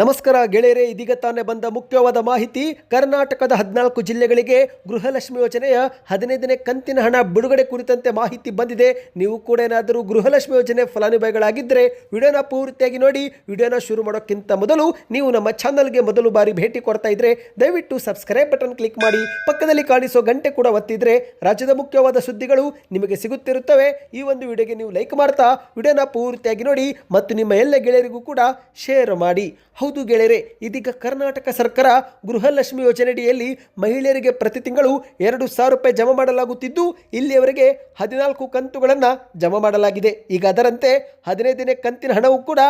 ನಮಸ್ಕಾರ ಗೆಳೆಯರೇ, ಇದೀಗ ತಾನೇ ಬಂದ ಮುಖ್ಯವಾದ ಮಾಹಿತಿ, ಕರ್ನಾಟಕದ ಹದಿನಾಲ್ಕು ಜಿಲ್ಲೆಗಳಿಗೆ ಗೃಹಲಕ್ಷ್ಮಿ ಯೋಜನೆಯ ಹದಿನೈದನೇ ಕಂತಿನ ಹಣ ಬಿಡುಗಡೆ ಕುರಿತಂತೆ ಮಾಹಿತಿ ಬಂದಿದೆ. ನೀವು ಕೂಡ ಏನಾದರೂ ಗೃಹಲಕ್ಷ್ಮಿ ಯೋಜನೆ ಫಲಾನುಭವಿಗಳಾಗಿದ್ದರೆ ವಿಡಿಯೋನ ಪೂರ್ತಿಯಾಗಿ ನೋಡಿ, ವಿಡಿಯೋನ ಶುರು ಮಾಡೋಕ್ಕಿಂತ ಮೊದಲು ನೀವು ನಮ್ಮ ಚಾನಲ್ಗೆ ಮೊದಲು ಬಾರಿ ಭೇಟಿ ಕೊಡ್ತಾ ಇದ್ರೆ ದಯವಿಟ್ಟು ಸಬ್ಸ್ಕ್ರೈಬ್ ಬಟನ್ ಕ್ಲಿಕ್ ಮಾಡಿ, ಪಕ್ಕದಲ್ಲಿ ಕಾಣಿಸೋ ಗಂಟೆ ಕೂಡ ಒತ್ತಿದ್ರೆ ರಾಜ್ಯದ ಮುಖ್ಯವಾದ ಸುದ್ದಿಗಳು ನಿಮಗೆ ಸಿಗುತ್ತಿರುತ್ತವೆ. ಈ ಒಂದು ವಿಡಿಯೋಗೆ ನೀವು ಲೈಕ್ ಮಾಡ್ತಾ, ವಿಡಿಯೋನ ಪೂರ್ತಿಯಾಗಿ ನೋಡಿ ಮತ್ತು ನಿಮ್ಮ ಎಲ್ಲ ಗೆಳೆಯರಿಗೂ ಕೂಡ ಶೇರ್ ಮಾಡಿ. ಹೌದು ಗೆಳೆಯರೆ, ಇದೀಗ ಕರ್ನಾಟಕ ಸರ್ಕಾರ ಗೃಹಲಕ್ಷ್ಮಿ ಯೋಜನೆಯಡಿಯಲ್ಲಿ ಮಹಿಳೆಯರಿಗೆ ಪ್ರತಿ ತಿಂಗಳು ಎರಡು ಸಾವಿರ ರೂಪಾಯಿ ಜಮಾ ಮಾಡಲಾಗುತ್ತಿದ್ದು, ಇಲ್ಲಿಯವರೆಗೆ ಹದಿನಾಲ್ಕು ಕಂತುಗಳನ್ನು ಜಮಾ ಮಾಡಲಾಗಿದೆ. ಈಗ ಅದರಂತೆ ಹದಿನೈದನೇ ಕಂತಿನ ಹಣವೂ ಕೂಡ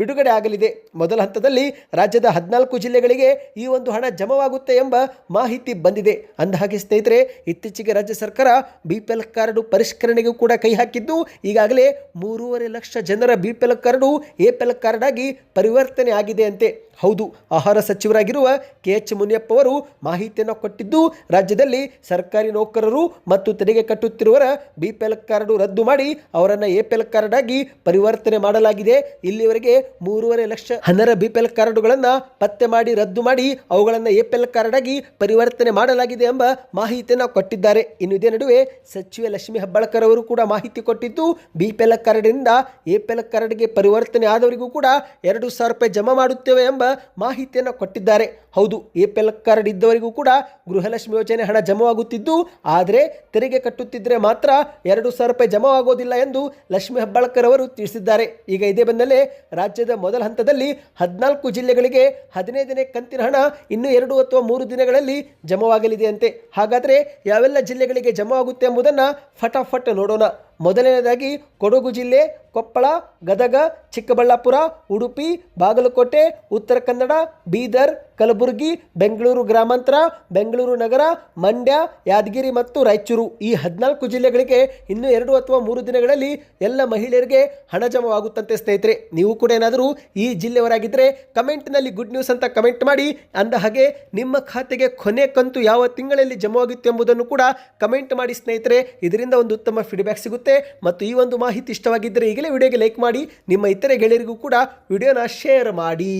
ಬಿಡುಗಡೆ ಆಗಲಿದೆ. ಮೊದಲ ಹಂತದಲ್ಲಿ ರಾಜ್ಯದ ಹದಿನಾಲ್ಕು ಜಿಲ್ಲೆಗಳಿಗೆ ಈ ಒಂದು ಹಣ ಜಮವಾಗುತ್ತೆ ಎಂಬ ಮಾಹಿತಿ ಬಂದಿದೆ. ಅಂದಹಾಗೆ ಸ್ನೇಹಿತರೆ, ಇತ್ತೀಚೆಗೆ ರಾಜ್ಯ ಸರ್ಕಾರ ಬಿ ಪಿ ಎಲ್ ಕಾರ್ಡು ಪರಿಷ್ಕರಣೆಗೂ ಕೂಡ ಕೈ ಹಾಕಿದ್ದು, ಈಗಾಗಲೇ ಮೂರುವರೆ ಲಕ್ಷ ಜನರ B P L card A P L card ಆಗಿ ಪರಿವರ್ತನೆ ಆಗಿದೆ ಅಂತೆ えて ಹೌದು, ಆಹಾರ ಸಚಿವರಾಗಿರುವ ಕೆ ಎಚ್ ಮುನಿಯಪ್ಪ ಅವರು ಮಾಹಿತಿಯನ್ನು ಕೊಟ್ಟಿದ್ದು, ರಾಜ್ಯದಲ್ಲಿ ಸರ್ಕಾರಿ ನೌಕರರು ಮತ್ತು ತೆರಿಗೆ ಕಟ್ಟುತ್ತಿರುವವರ ಬಿ ಪಿ ಎಲ್ ಕಾರ್ಡು ರದ್ದು ಮಾಡಿ ಅವರನ್ನು ಎ ಪಿ ಕಾರ್ಡ್ ಆಗಿ ಪರಿವರ್ತನೆ ಮಾಡಲಾಗಿದೆ. ಇಲ್ಲಿವರೆಗೆ ಮೂರುವರೆ ಲಕ್ಷ ಹನ್ನರ ಬಿ ಪಿ ಎಲ್ ಕಾರ್ಡುಗಳನ್ನು ಪತ್ತೆ ಮಾಡಿ ರದ್ದು ಮಾಡಿ ಅವುಗಳನ್ನು ಎ ಪಿ ಕಾರ್ಡ್ ಆಗಿ ಪರಿವರ್ತನೆ ಮಾಡಲಾಗಿದೆ ಎಂಬ ಮಾಹಿತಿಯನ್ನು ಕೊಟ್ಟಿದ್ದಾರೆ. ಇನ್ನು ಇದೇ ನಡುವೆ ಸಚಿವೆ ಲಕ್ಷ್ಮೀ ಹೆಬ್ಬಾಳ್ಕರ್ ಅವರು ಕೂಡ ಮಾಹಿತಿ ಕೊಟ್ಟಿದ್ದು ಬಿ ಪಿ ಎಲ್ ಕಾರ್ಡ್ನಿಂದ ಎ ಪಿ ಎಲ್ ಕಾರ್ಡ್ಗೆ ಪರಿವರ್ತನೆ ಆದವರಿಗೂ ಕೂಡ ಎರಡು ಸಾವಿರ ರೂಪಾಯಿ ಜಮಾ ಮಾಡುತ್ತೇವೆ ಎಂಬ ಮಾಹಿತಿಯನ್ನು ಕೊಟ್ಟಿದ್ದಾರೆ. ಹೌದು ಎ ಪಿ ಎಲ್ ಕಾರ್ಡ್ ಇದ್ದವರಿಗೂ ಕೂಡ ಗೃಹಲಕ್ಷ್ಮಿ ಯೋಜನೆ ಹಣ ಜಮವಾಗುತ್ತಿದ್ದು, ಆದರೆ ತೆರಿಗೆ ಕಟ್ಟುತ್ತಿದ್ದರೆ ಮಾತ್ರ ಎರಡು ಸಾವಿರ ರೂಪಾಯಿ ಜಮವಾಗೋದಿಲ್ಲ ಎಂದು ಲಕ್ಷ್ಮಿ ಹೆಬ್ಬಾಳ್ಕರ್ ಅವರು ತಿಳಿಸಿದ್ದಾರೆ. ಈಗ ಇದೇ ಬೆನ್ನಲ್ಲೇ ರಾಜ್ಯದ ಮೊದಲ ಹಂತದಲ್ಲಿ ಹದಿನಾಲ್ಕು ಜಿಲ್ಲೆಗಳಿಗೆ ಹದಿನೈದನೇ ಕಂತಿನ ಹಣ ಇನ್ನೂ ಎರಡು ಅಥವಾ ಮೂರು ದಿನಗಳಲ್ಲಿ ಜಮಾವಾಗಲಿದೆ ಅಂತೆ ಹಾಗಾದರೆ ಯಾವೆಲ್ಲ ಜಿಲ್ಲೆಗಳಿಗೆ ಜಮವಾಗುತ್ತೆ ಎಂಬುದನ್ನು ಫಟಾಫಟ್ ನೋಡೋಣ. ಮೊದಲನೇದಾಗಿ ಕೊಡಗು ಜಿಲ್ಲೆ ಕೊಪ್ಪಳ, ಗದಗ, ಚಿಕ್ಕಬಳ್ಳಾಪುರ, ಉಡುಪಿ, ಬಾಗಲಕೋಟೆ, ಉತ್ತರ ಕನ್ನಡ, ಬೀದರ್, ಕಲಬುರಗಿ, ಬೆಂಗಳೂರು ಗ್ರಾಮಾಂತರ, ಬೆಂಗಳೂರು ನಗರ, ಮಂಡ್ಯ, ಯಾದಗಿರಿ ಮತ್ತು ರಾಯಚೂರು. ಈ ಹದಿನಾಲ್ಕು ಜಿಲ್ಲೆಗಳಿಗೆ ಇನ್ನೂ ಎರಡು ಅಥವಾ ಮೂರು ದಿನಗಳಲ್ಲಿ ಎಲ್ಲ ಮಹಿಳೆಯರಿಗೆ ಹಣ ಜಮವಾಗುತ್ತಂತೆ ಸ್ನೇಹಿತರೆ. ನೀವು ಕೂಡ ಏನಾದರೂ ಈ ಜಿಲ್ಲೆಯವರಾಗಿದ್ದರೆ ಕಮೆಂಟ್ನಲ್ಲಿ ಗುಡ್ ನ್ಯೂಸ್ ಅಂತ ಕಮೆಂಟ್ ಮಾಡಿ. ಅಂದ ಹಾಗೆ ನಿಮ್ಮ ಖಾತೆಗೆ ಕೊನೆ ಕಂತು ಯಾವ ತಿಂಗಳಲ್ಲಿ ಜಮವಾಗಿತ್ತು ಎಂಬುದನ್ನು ಕೂಡ ಕಮೆಂಟ್ ಮಾಡಿ ಸ್ನೇಹಿತರೆ. ಇದರಿಂದ ಒಂದು ಉತ್ತಮ ಫೀಡ್ಬ್ಯಾಕ್ ಸಿಗುತ್ತೆ. ಮತ್ತು ಈ ಒಂದು ಮಾಹಿತಿ ಇಷ್ಟವಾಗಿದ್ದರೆ ಈಗಲೇ ವಿಡಿಯೋಗೆ ಲೈಕ್ ಮಾಡಿ ನಿಮ್ಮ ಇತರೆ ಗೆಳೆಯರಿಗೂ ಕೂಡ ವಿಡಿಯೋನ ಶೇರ್ ಮಾಡಿ.